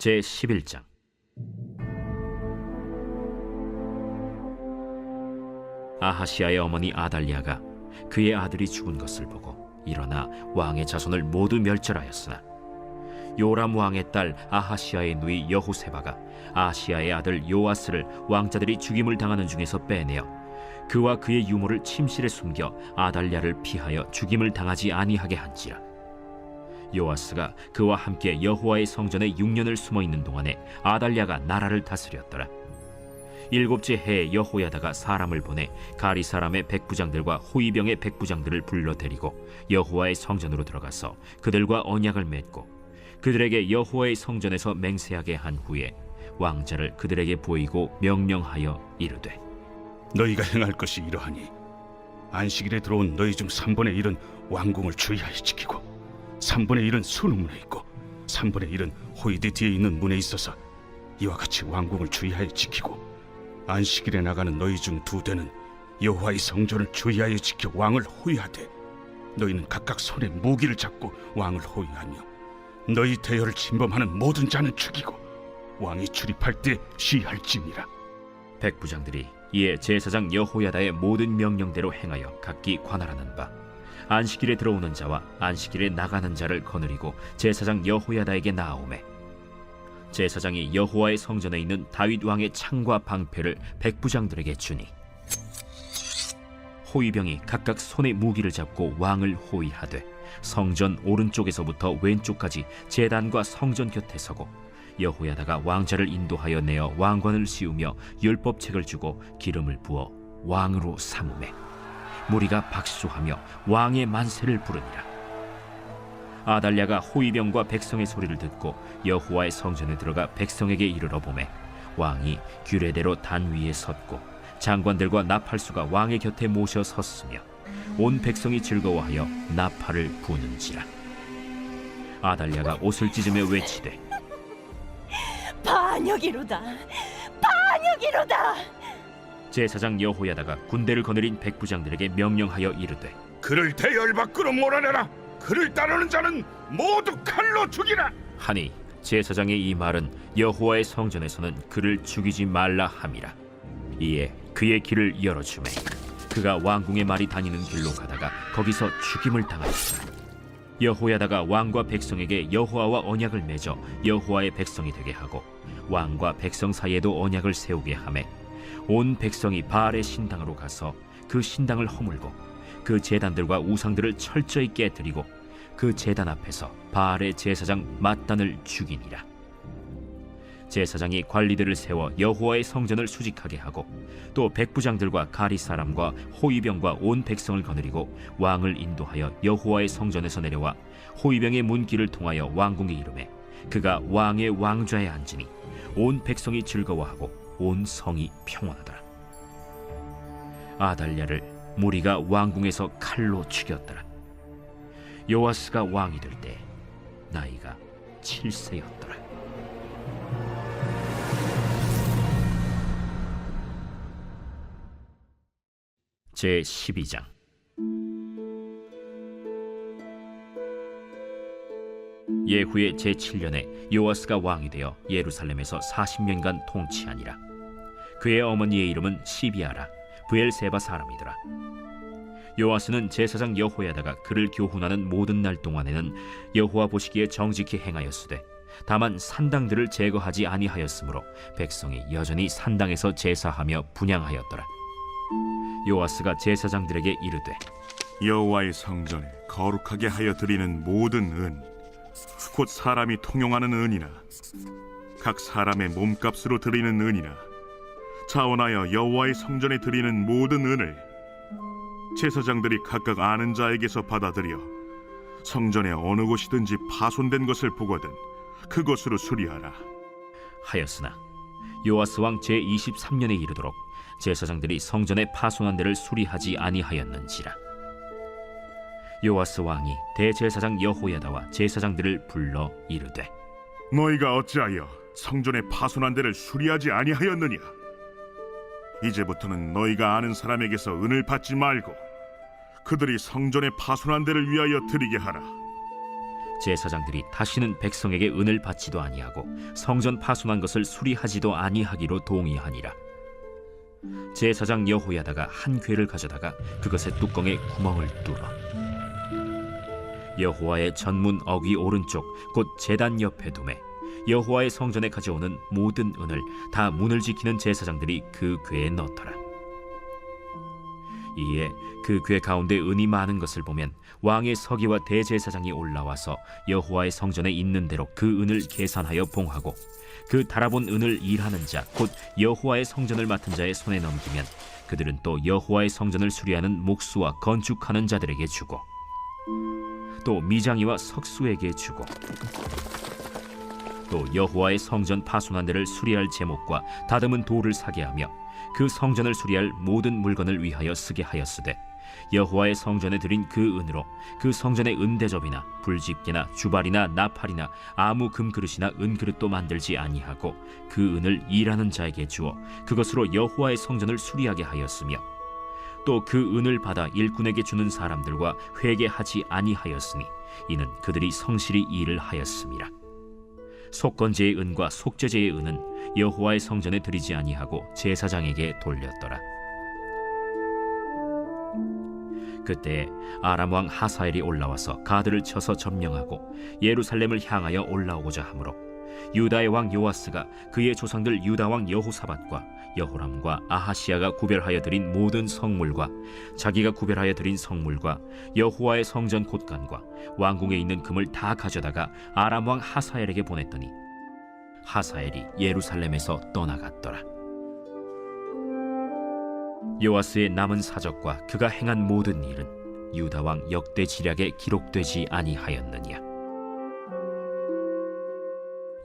제 11장. 아하시아의 어머니 아달리아가 그의 아들이 죽은 것을 보고 일어나 왕의 자손을 모두 멸절하였으나 요람 왕의 딸 아하시아의 누이 여호세바가 아시아의 아들 요아스를 왕자들이 죽임을 당하는 중에서 빼내어 그와 그의 유모를 침실에 숨겨 아달리아를 피하여 죽임을 당하지 아니하게 한지라 요아스가 그와 함께 여호와의 성전에 6년을 숨어 있는 동안에 아달랴가 나라를 다스렸더라. 일곱째 해에 여호야다가 사람을 보내 가리 사람의 백부장들과 호위병의 백부장들을 불러 데리고 여호와의 성전으로 들어가서 그들과 언약을 맺고 그들에게 여호와의 성전에서 맹세하게 한 후에 왕자를 그들에게 보이고 명령하여 이르되 너희가 행할 것이 이러하니 안식일에 들어온 너희 중 3분의 1은 왕궁을 주의하여 지키고 3분의 1은 수능문에 있고 3분의 1은 호이드 뒤에 있는 문에 있어서 이와 같이 왕궁을 주의하여 지키고 안식일에 나가는 너희 중 두 대는 여호와의 성전을 주의하여 지켜 왕을 호위하되 너희는 각각 손에 무기를 잡고 왕을 호위하며 너희 대열을 침범하는 모든 자는 죽이고 왕이 출입할 때 시할지니라. 백부장들이 이에 제사장 여호야다의 모든 명령대로 행하여 각기 관할하는 바 안식일에 들어오는 자와 안식일에 나가는 자를 거느리고 제사장 여호야다에게 나아오매. 제사장이 여호와의 성전에 있는 다윗 왕의 창과 방패를 백부장들에게 주니 호위병이 각각 손에 무기를 잡고 왕을 호위하되 성전 오른쪽에서부터 왼쪽까지 제단과 성전 곁에 서고 여호야다가 왕자를 인도하여 내어 왕관을 씌우며 율법책을 주고 기름을 부어 왕으로 삼음해 무리가 박수하며 왕의 만세를 부르니라. 아달랴가 호위병과 백성의 소리를 듣고 여호와의 성전에 들어가 백성에게 이르러 보매 왕이 규례대로 단 위에 섰고 장관들과 나팔수가 왕의 곁에 모셔 섰으며 온 백성이 즐거워하여 나팔을 부는지라. 아달랴가 옷을 찢으며 외치되 반역이로다. 반역이로다 제사장 여호야다가 군대를 거느린 백부장들에게 명령하여 이르되 그를 대열 밖으로 몰아내라. 그를 따르는 자는 모두 칼로 죽이라. 하니 제사장의 이 말은 여호와의 성전에서는 그를 죽이지 말라 함이라 이에 그의 길을 열어주매 그가 왕궁의 말이 다니는 길로 가다가 거기서 죽임을 당하였더라 여호야다가 왕과 백성에게 여호와와 언약을 맺어 여호와의 백성이 되게 하고 왕과 백성 사이에도 언약을 세우게 하매 온 백성이 바알의 신당으로 가서 그 신당을 허물고 그 제단들과 우상들을 철저히 깨뜨리고 그 제단 앞에서 바알의 제사장 mat단을 죽이니라. 제사장이 관리들을 세워 여호와의 성전을 수직하게 하고 또 백부장들과 가리 사람과 호위병과 온 백성을 거느리고 왕을 인도하여 여호와의 성전에서 내려와 호위병의 문길을 통하여 왕궁에 이르매 그가 왕의 왕좌에 앉으니 온 백성이 즐거워하고 온 성이 평온하더라. 아달랴를 무리가 왕궁에서 칼로 죽였더라. 요아스가 왕이 될 때 나이가 7세였더라. 제 12장 예후의 제 7년에 요아스가 왕이 되어 예루살렘에서 40년간 통치하니라. 그의 어머니의 이름은 시비아라 부엘세바 사람이더라. 요아스는 제사장 여호야다가 그를 교훈하는 모든 날 동안에는 여호와 보시기에 정직히 행하였으되 다만 산당들을 제거하지 아니하였으므로 백성이 여전히 산당에서 제사하며 분양하였더라. 요아스가 제사장들에게 이르되 여호와의 성전에 거룩하게 하여 드리는 모든 은, 곧 사람이 통용하는 은이나 각 사람의 몸값으로 드리는 은이나 자원하여 여호와의 성전에 드리는 모든 은을 제사장들이 각각 아는 자에게서 받아들여 성전의 어느 곳이든지 파손된 것을 보거든 그것으로 수리하라. 하였으나 요아스 왕 제 23년에 이르도록 제사장들이 성전의 파손한 데를 수리하지 아니하였는지라 요아스 왕이 대제사장 여호야다와 제사장들을 불러 이르되 너희가 어찌하여 성전의 파손한 데를 수리하지 아니하였느냐? 이제부터는 너희가 아는 사람에게서 은을 받지 말고 그들이 성전의 파손한 데를 위하여 드리게 하라. 제사장들이 다시는 백성에게 은을 받지도 아니하고 성전 파손한 것을 수리하지도 아니하기로 동의하니라. 제사장 여호야다가 한 궤를 가져다가 그것의 뚜껑에 구멍을 뚫어 여호와의 전문 어귀 오른쪽 곧 제단 옆에 두매 여호와의 성전에 가져오는 모든 은을 다 문을 지키는 제사장들이 그 궤에 넣더라. 이에 그 궤 가운데 은이 많은 것을 보면 왕의 서기와 대제사장이 올라와서 여호와의 성전에 있는 대로 그 은을 계산하여 봉하고 그 달아본 은을 일하는 자 곧 여호와의 성전을 맡은 자의 손에 넘기면 그들은 또 여호와의 성전을 수리하는 목수와 건축하는 자들에게 주고 또 미장이와 석수에게 주고 또 여호와의 성전 파손한 데를 수리할 제목과 다듬은 돌을 사게 하며 그 성전을 수리할 모든 물건을 위하여 쓰게 하였으되 여호와의 성전에 드린 그 은으로 그 성전의 은대접이나 불집게나 주발이나 나팔이나 아무 금그릇이나 은그릇도 만들지 아니하고 그 은을 일하는 자에게 주어 그것으로 여호와의 성전을 수리하게 하였으며 또 그 은을 받아 일꾼에게 주는 사람들과 회개하지 아니하였으니 이는 그들이 성실히 일을 하였음이라 속건제의 은과 속죄제의 은은 여호와의 성전에 드리지 아니하고 제사장에게 돌렸더라. 그때 아람 왕 하사엘이 올라와서 가드를 쳐서 점령하고 예루살렘을 향하여 올라오고자 하므로 유다의 왕 요아스가 그의 조상들 유다 왕 여호사밧과 여호람과 아하시아가 구별하여 드린 모든 성물과 자기가 구별하여 드린 성물과 여호와의 성전 곳간과 왕궁에 있는 금을 다 가져다가 아람 왕 하사엘에게 보냈더니 하사엘이 예루살렘에서 떠나갔더라. 요아스의 남은 사적과 그가 행한 모든 일은 유다 왕 역대 지략에 기록되지 아니하였느냐.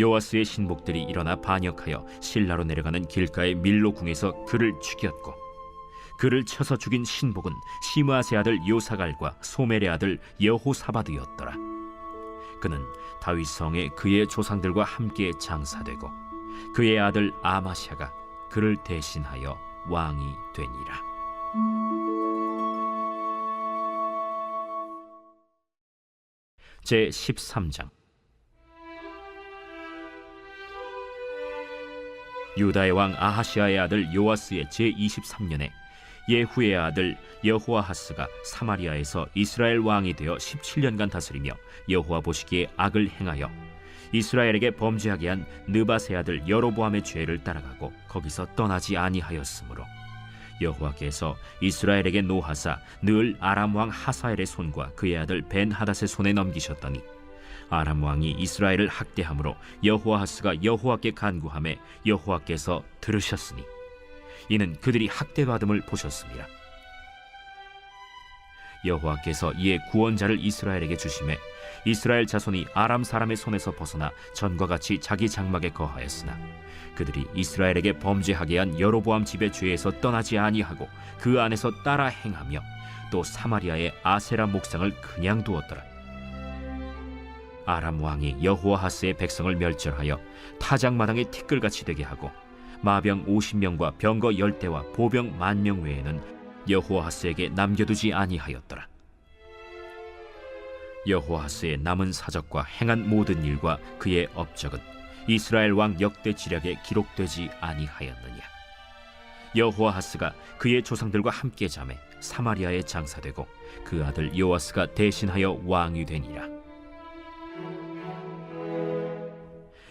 요아스의 신복들이 일어나 반역하여 신라로 내려가는 길가의 밀로 궁에서 그를 죽였고 그를 쳐서 죽인 신복은 시므아세 아들 요사갈과 소멜의 아들 여호사바드였더라. 그는 다윗 성에 그의 조상들과 함께 장사되고 그의 아들 아마샤가 그를 대신하여 왕이 되니라. 제 13장 유다의 왕 아하시아의 아들 요아스의 제 23년에 예후의 아들 여호아하스가 사마리아에서 이스라엘 왕이 되어 17년간 다스리며 여호와 보시기에 악을 행하여 이스라엘에게 범죄하게 한 느바세 아들 여로보암의 죄를 따라가고 거기서 떠나지 아니하였으므로 여호와께서 이스라엘에게 노하사 늘 아람 왕 하사엘의 손과 그의 아들 벤 하닷의 손에 넘기셨더니 아람 왕이 이스라엘을 학대함으로 여호아하스가 여호와께 간구함에 여호와께서 들으셨으니 이는 그들이 학대받음을 보셨습니다. 여호와께서 이에 구원자를 이스라엘에게 주심에 이스라엘 자손이 아람 사람의 손에서 벗어나 전과 같이 자기 장막에 거하였으나 그들이 이스라엘에게 범죄하게 한 여로보암 집의 죄에서 떠나지 아니하고 그 안에서 따라 행하며 또 사마리아의 아세라 목상을 그냥 두었더라. 아람 왕이 여호아하스의 백성을 멸절하여 타작 마당의 티끌같이 되게 하고 마병 50명과 병거 10대와 보병 만명 외에는 여호아하스에게 남겨두지 아니하였더라. 여호아하스의 남은 사적과 행한 모든 일과 그의 업적은 이스라엘 왕 역대 지략에 기록되지 아니하였느냐. 여호아하스가 그의 조상들과 함께 잠에 사마리아에 장사되고 그 아들 요아스가 대신하여 왕이 되니라.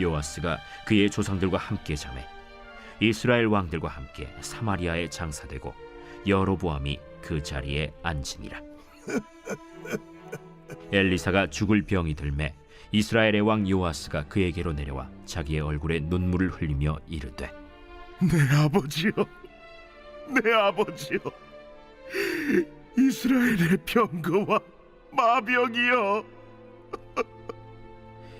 요아스가 그의 조상들과 함께 잠에 이스라엘 왕들과 함께 사마리아에 장사되고 여로보암이 그 자리에 앉으니라. 엘리사가 죽을 병이 들매 이스라엘의 왕 요아스가 그에게로 내려와 자기의 얼굴에 눈물을 흘리며 이르되 내 아버지여, 내 아버지여, 이스라엘의 병거와 마병이여.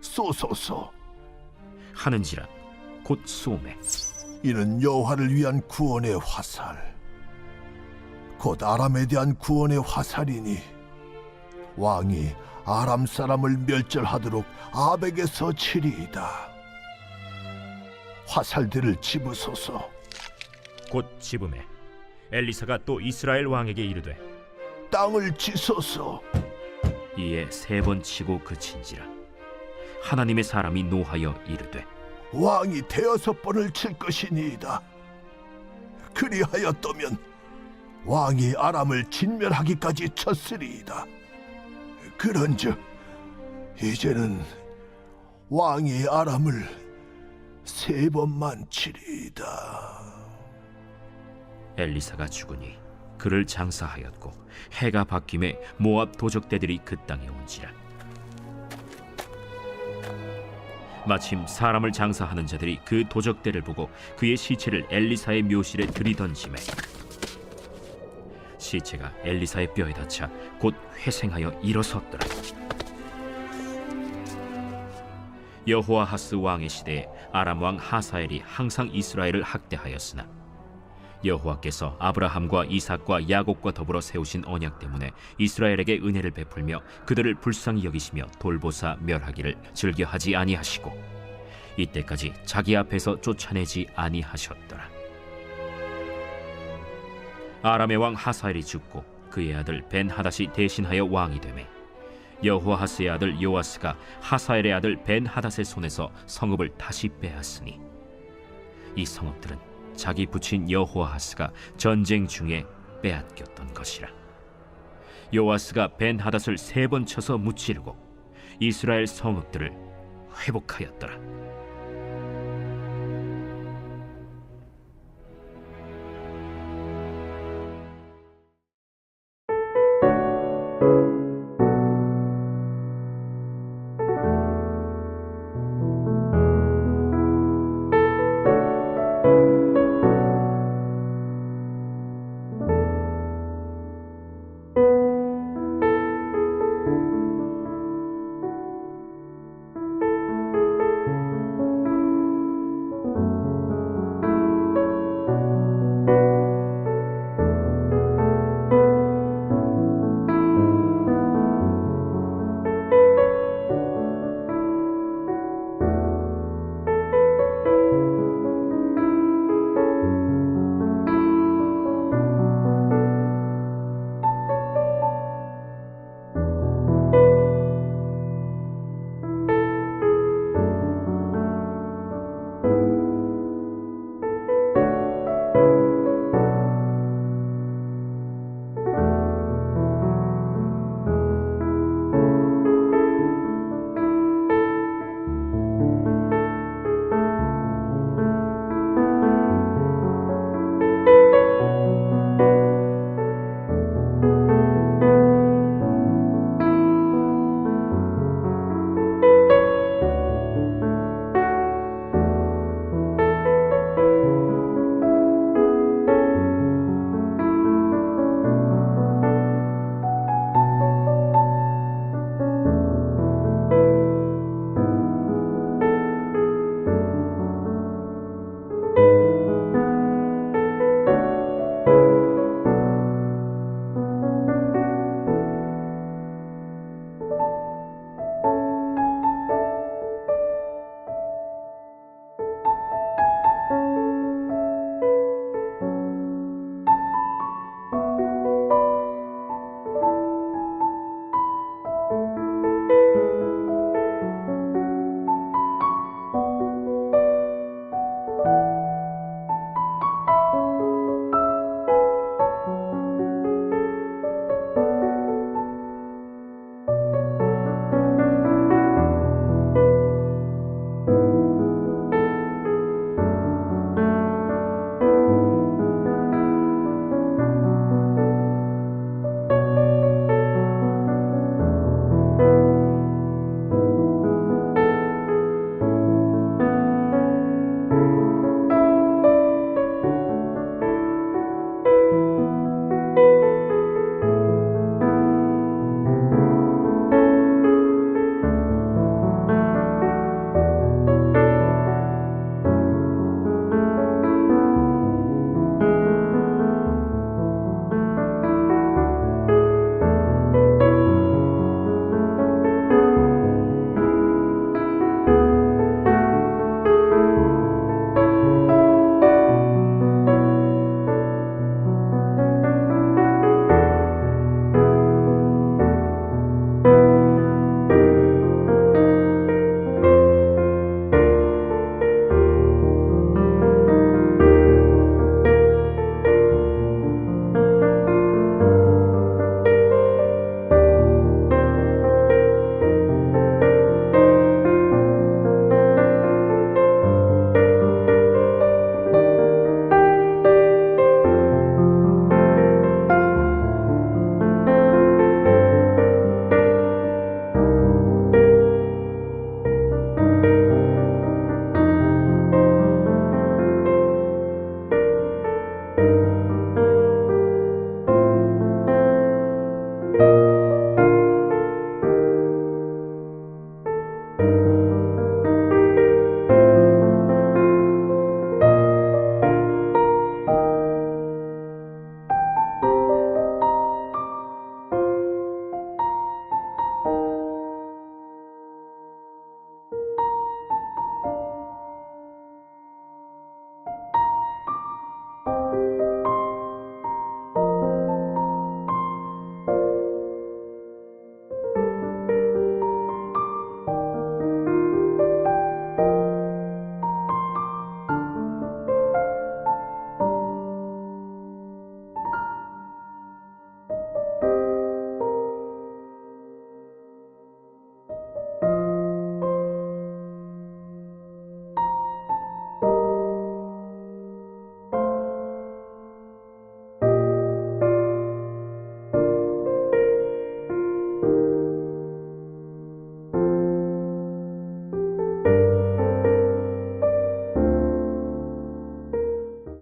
쏘소서. 하는지라 곧 쏘매 이는 여호와를 위한 구원의 화살. 곧 아람에 대한 구원의 화살이니 왕이 아람 사람을 멸절하도록 아벡에서 치리이다. 화살들을 집으소서. 곧 집음에 엘리사가 또 이스라엘 왕에게 이르되 땅을 치소서. 이에 세 번 치고 그친지라 하나님의 사람이 노하여 이르되 왕이 대여섯 번을 칠 것이니이다. 그리하였다면 왕이 아람을 진멸하기까지 쳤으리이다. 그런즉 이제는 왕이 아람을 세 번만 치리이다. 엘리사가 죽으니 그를 장사하였고 해가 바뀜에 모압 도적대들이 그 땅에 온지라 마침 사람을 장사하는 자들이 그 도적대를 보고 그의 시체를 엘리사의 묘실에 들이던지매 시체가 엘리사의 뼈에 닿자 곧 회생하여 일어섰더라. 여호아하스 왕의 시대에 아람 왕 하사엘이 항상 이스라엘을 학대하였으나 여호와께서 아브라함과 이삭과 야곱과 더불어 세우신 언약 때문에 이스라엘에게 은혜를 베풀며 그들을 불쌍히 여기시며 돌보사 멸하기를 즐겨하지 아니하시고 이때까지 자기 앞에서 쫓아내지 아니하셨더라. 아람의 왕 하사엘이 죽고 그의 아들 벤 하닷이 대신하여 왕이 되매 여호아하스의 아들 요아스가 하사엘의 아들 벤 하닷의 손에서 성읍을 다시 빼앗으니 이 성읍들은 자기 부친 여호아하스가 전쟁 중에 빼앗겼던 것이라. 요아스가 벤 하닷을 세 번 쳐서 무찌르고 이스라엘 성읍들을 회복하였더라.